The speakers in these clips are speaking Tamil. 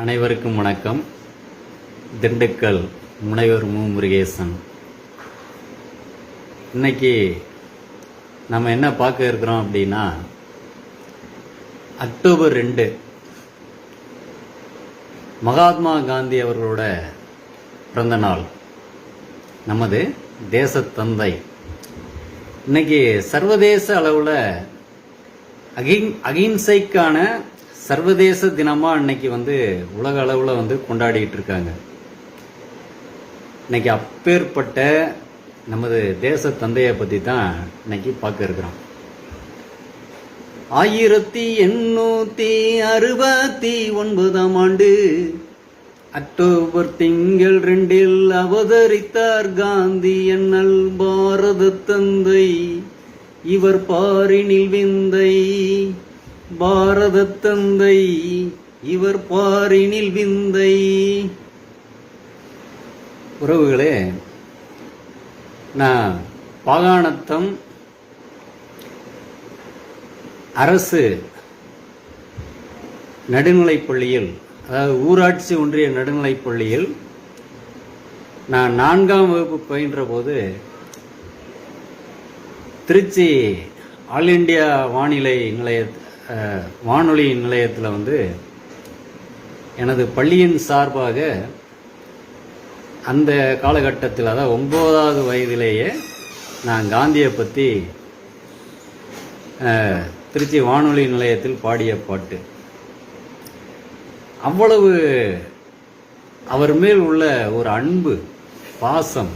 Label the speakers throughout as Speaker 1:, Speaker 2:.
Speaker 1: அனைவருக்கும் வணக்கம். திண்டுக்கல் முனைவர் மு. முருகேசன். இன்னைக்கு நம்ம என்ன பார்க்க இருக்கிறோம் அப்படின்னா அக்டோபர் ரெண்டு மகாத்மா காந்தி அவர்களோட பிறந்த நாள். நமது தேசத்தந்தை. இன்னைக்கு சர்வதேச அளவில் அகிங் அகிம்சைக்கான சர்வதேச தினமாக இன்னைக்கு வந்து உலக அளவில் வந்து கொண்டாடிட்டு இருக்காங்க. இன்னைக்கு அப்பேற்பட்ட நமது தேச தந்தையை பற்றி தான் இன்னைக்கு பார்க்க இருக்கிறோம். ஆயிரத்தி எண்ணூத்தி அறுபத்தி ஒன்பதாம் ஆண்டு அக்டோபர் திங்கள் ரெண்டில் அவதரித்தார் காந்தி என்னல் பாரத தந்தை இவர் பாரினில் விந்தை பாரத தந்தை இவர் பாரினில் விந்தை. உறவுகளே நான் பாகாணத்தம் அரசு நடுநிலைப் பள்ளியில் அதாவது ஊராட்சி ஒன்றிய நடுநிலைப் பள்ளியில் நான் நான்காம் வகுப்பு பயின்ற போது திருச்சி ஆல் இண்டியா வானிலை நிலைய வானொலி நிலையத்தில் வந்து எனது பள்ளியின் சார்பாக அந்த காலகட்டத்தில் அதாவது ஒம்போதாவது வயதிலேயே நான் காந்தியை பற்றி திருச்சி வானொலி நிலையத்தில் பாடிய பாட்டு. அவ்வளவு அவர் மேல் உள்ள ஒரு அன்பு பாசம்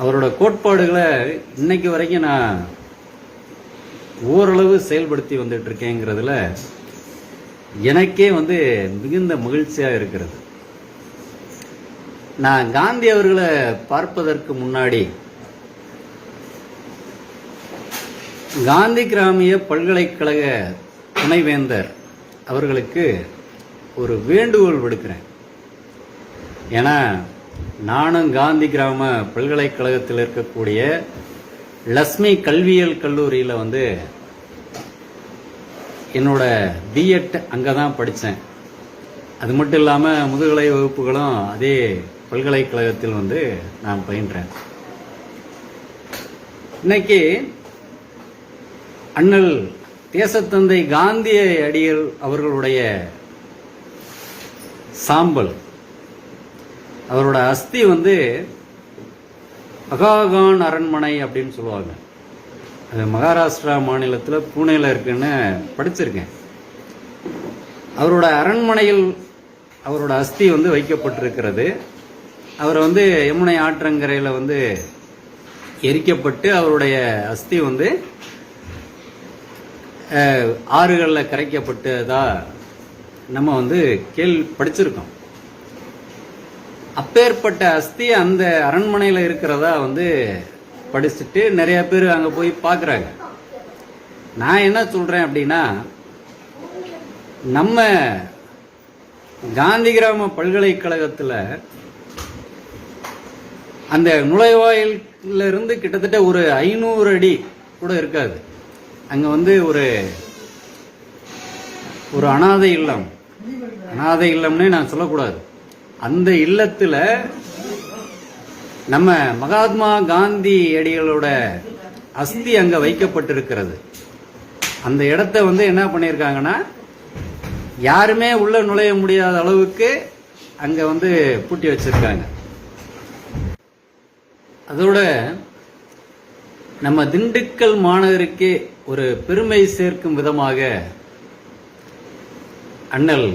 Speaker 1: அவரோட கோட்பாடுகளை இன்னைக்கு வரைக்கும் நான் ஓரளவு செயல்படுத்தி வந்துட்டு இருக்கேங்கிறதுல எனக்கே வந்து மிகுந்த மகிழ்ச்சியாக இருக்கிறது. நான் காந்தி அவர்களை பார்ப்பதற்கு முன்னாடி காந்தி கிராமிய பல்கலைக்கழக துணைவேந்தர் அவர்களுக்கு ஒரு வேண்டுகோள் விடுக்கிறேன். ஏன்னா நானும் காந்தி கிராம பல்கலைக்கழகத்தில் இருக்கக்கூடிய லக்ஷ்மி கல்வியியல் கல்லூரியில் வந்து என்னோட பிஎட் அங்கே தான் படித்தேன் அது மட்டும் இல்லாமல் முதுகலை வகுப்புகளும் அதே பல்கலைக்கழகத்தில் வந்து நான் பயின்றேன். இன்னைக்கு அண்ணல் தேசத்தந்தை காந்திய அடிகள் அவர்களுடைய சாம்பல். அவரோட அஸ்தி வந்து மகாகான் அரண்மனை அப்படின்னு சொல்லுவாங்க. மகாராஷ்டிரா மாநிலத்தில் பூனேல இருக்குன்னு படிச்சிருக்கேன். அவரோட அரண்மனையில் அவரோட அஸ்தி வந்து வைக்கப்பட்டிருக்கிறது. அவரை வந்து யமுனை ஆற்றங்கரையில் வந்து எரிக்கப்பட்டு அவருடைய அஸ்தி வந்து ஆறுகளில் கரைக்கப்பட்டதா நம்ம வந்து கேள் படிச்சிருக்கோம். அப்பேற்பட்ட அஸ்தி அந்த அரண்மனையில் இருக்கிறதா வந்து படிச்சுட்டு நிறைய பேர் அங்கே போய் பார்க்குறாங்க. நான் என்ன சொல்கிறேன் அப்படின்னா நம்ம காந்தி கிராம பல்கலைக்கழகத்தில் அந்த நுழைவாயிலிருந்து கிட்டத்தட்ட ஒரு ஐநூறு அடி கூட இருக்காது. அங்கே வந்து ஒரு ஒரு அனாதை இல்லம். அனாதை இல்லம்னே நான் சொல்லக்கூடாது. அந்த இல்லத்துல நம்ம மகாத்மா காந்தி அடிகளோட அஸ்தி அங்க வைக்கப்பட்டிருக்கிறது. அந்த இடத்த வந்து என்ன பண்ணியிருக்காங்கன்னா யாருமே உள்ள நுழைய முடியாத அளவுக்கு அங்க வந்து பூட்டி வச்சிருக்காங்க. அதோட நம்ம திண்டுக்கல் மாநகருக்கு ஒரு பெருமை சேர்க்கும் விதமாக அண்ணல்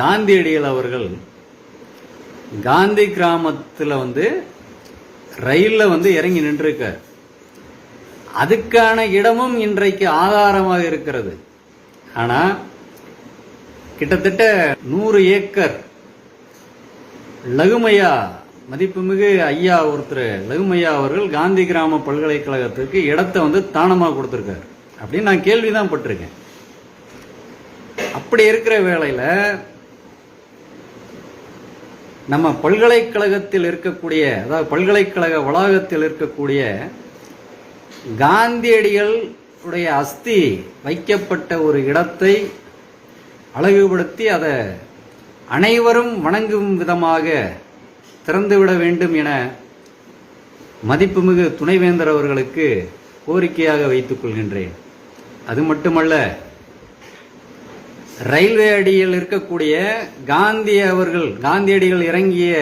Speaker 1: காந்தியடிகள் அவர்கள் காந்தி கிராமத்தில் வந்து ரயிலில் வந்து இறங்கி நின்றுருக்கார். அதுக்கான இடமும் இன்றைக்கு ஆதாரமாக இருக்கிறது. ஆனால் கிட்டத்தட்ட நூறு ஏக்கர் லகுமையா மதிப்புமிகு ஐயா ஒருத்தர் லகுமையா அவர்கள் காந்தி கிராம பல்கலைக்கழகத்துக்கு இடத்தை வந்து தானமாக கொடுத்துருக்காரு. அப்படின்னு நான் கேள்விதான் பட்டிருக்கேன். அப்படி இருக்கிற வேலையில் நம்ம பல்கலைக்கழகத்தில் இருக்கக்கூடிய அதாவது பல்கலைக்கழக வளாகத்தில் இருக்கக்கூடிய காந்தியடிகள் உடைய அஸ்தி வைக்கப்பட்ட ஒரு இடத்தை அழகுபடுத்தி அதை அனைவரும் வணங்கும் விதமாக திறந்துவிட வேண்டும் என மதிப்புமிகு துணைவேந்தர் அவர்களுக்கு கோரிக்கையாக வைத்துக் கொள்கின்றேன். அது மட்டுமல்ல ரயில்வே அடியில் இருக்கக்கூடிய காந்தி அவர்கள் காந்தியடிகள் இறங்கிய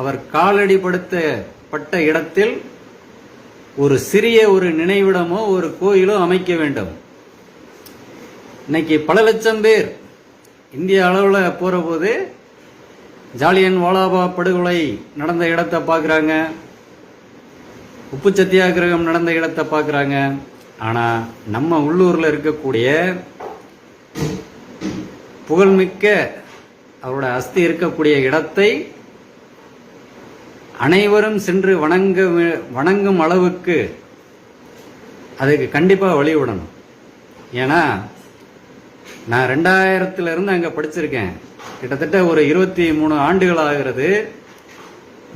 Speaker 1: அவர் காலடிப்படுத்தப்பட்ட இடத்தில் ஒரு சிறிய ஒரு நினைவிடமோ ஒரு கோயிலோ அமைக்க வேண்டும். இன்னைக்கு பல லட்சம் பேர் இந்திய அளவில் போற போது ஜாலியன் வாலாபா படுகொலை நடந்த இடத்தை பார்க்குறாங்க. உப்பு சத்தியாகிரகம் நடந்த இடத்தை பார்க்குறாங்க. ஆனால் நம்ம உள்ளூரில் இருக்கக்கூடிய புகழ்மிக்க அவரோட அஸ்தி இருக்கக்கூடிய இடத்தை அனைவரும் சென்று வணங்க வணங்கும் அளவுக்கு அதுக்கு கண்டிப்பாக வழி விடணும் ஏன்னா நான் ரெண்டாயிரத்துலேருந்து அங்கே படிச்சிருக்கேன். கிட்டத்தட்ட ஒரு இருபத்தி மூணு ஆண்டுகள் ஆகிறது.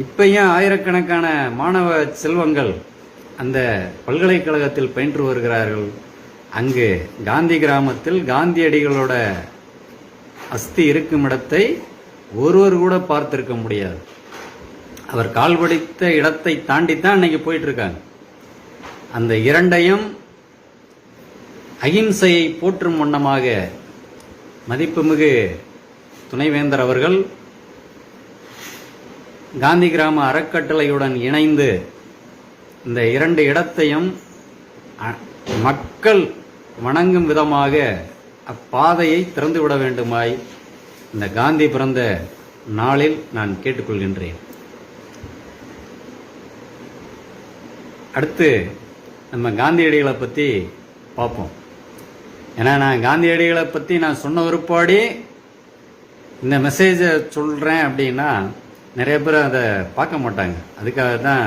Speaker 1: இப்பயும் ஆயிரக்கணக்கான மாணவ செல்வங்கள் அந்த பல்கலைக்கழகத்தில் பயின்று வருகிறார்கள். அங்கு காந்தி கிராமத்தில் காந்தியடிகளோட அஸ்தி இருக்கும் இடத்தை ஒருவர் கூட பார்த்திருக்க முடியாது. அவர் கால் படித்த இடத்தை தாண்டித்தான் இன்னைக்கு போயிட்டு இருக்காங்க அந்த இரண்டையும் அகிம்சையை போற்றும் வண்ணமாக மதிப்புமிகு துணைவேந்தர் அவர்கள் காந்தி கிராம அறக்கட்டளையுடன் இணைந்து இந்த இரண்டு இடத்தையும் மக்கள் வணங்கும் விதமாக அப்பாதையை திறந்துவிட வேண்டுமாய் இந்த காந்தி பிறந்த நாளில் நான் கேட்டுக்கொள்கின்றேன். அடுத்து நம்ம காந்தியடிகளை பற்றி பார்ப்போம். ஏன்னா நான் காந்தியடிகளை பற்றி நான் சொன்ன ஒருபாடி இந்த மெசேஜை சொல்கிறேன் அப்படின்னா நிறைய பேர் அதை பார்க்க மாட்டாங்க. அதுக்காக தான்